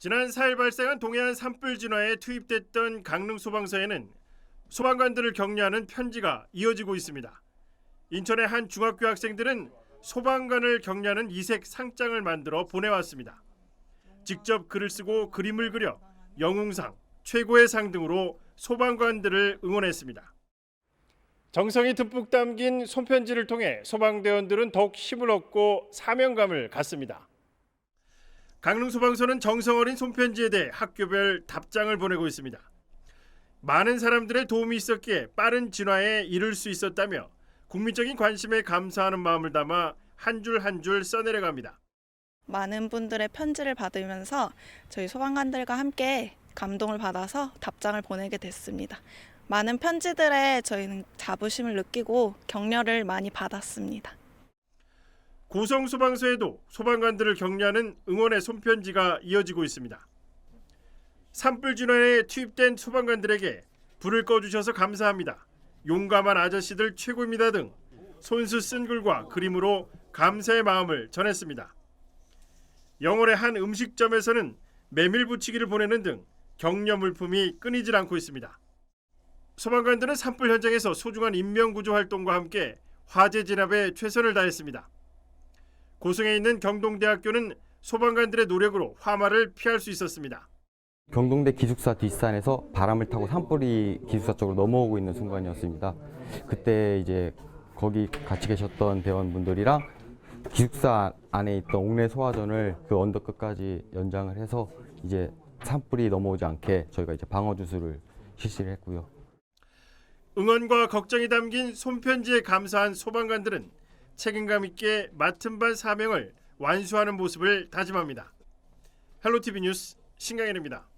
지난 4일 발생한 동해안 산불 진화에 투입됐던 강릉 소방서에는 소방관들을 격려하는 편지가 이어지고 있습니다. 인천의 한 중학교 학생들은 소방관을 격려하는 이색 상장을 만들어 보내왔습니다. 직접 글을 쓰고 그림을 그려 영웅상, 최고의 상 등으로 소방관들을 응원했습니다. 정성이 듬뿍 담긴 손편지를 통해 소방대원들은 더욱 힘을 얻고 사명감을 갖습니다. 강릉 소방서는 정성 어린 손편지에 대해 학교별 답장을 보내고 있습니다. 많은 사람들의 도움이 있었기에 빠른 진화에 이를 수 있었다며 국민적인 관심에 감사하는 마음을 담아 한 줄 한 줄 써내려갑니다. 많은 분들의 편지를 받으면서 저희 소방관들과 함께 감동을 받아서 답장을 보내게 됐습니다. 많은 편지들에 저희는 자부심을 느끼고 격려를 많이 받았습니다. 고성 소방서에도 소방관들을 격려하는 응원의 손편지가 이어지고 있습니다. 산불 진화에 투입된 소방관들에게 불을 꺼주셔서 감사합니다. 용감한 아저씨들 최고입니다 등 손수 쓴 글과 그림으로 감사의 마음을 전했습니다. 영월의 한 음식점에서는 메밀 부치기를 보내는 등 격려 물품이 끊이질 않고 있습니다. 소방관들은 산불 현장에서 소중한 인명 구조 활동과 함께 화재 진압에 최선을 다했습니다. 고성에 있는 경동대학교는 소방관들의 노력으로 화마를 피할 수 있었습니다. 경동대 기숙사 뒷산에서 바람을 타고 산불이 기숙사 쪽으로 넘어오고 있는 순간이었습니다. 그때 이제 거기 같이 계셨던 대원분들이랑 기숙사 안에 있던 옥내 소화전을 그 언덕 끝까지 연장을 해서 이제 산불이 넘어오지 않게 저희가 이제 방어 주술을 실시를 했고요. 응원과 걱정이 담긴 손편지에 감사한 소방관들은 책임감 있게 맡은 반 사명을 완수하는 모습을 다짐합니다. 헬로티비 뉴스 신강현입니다.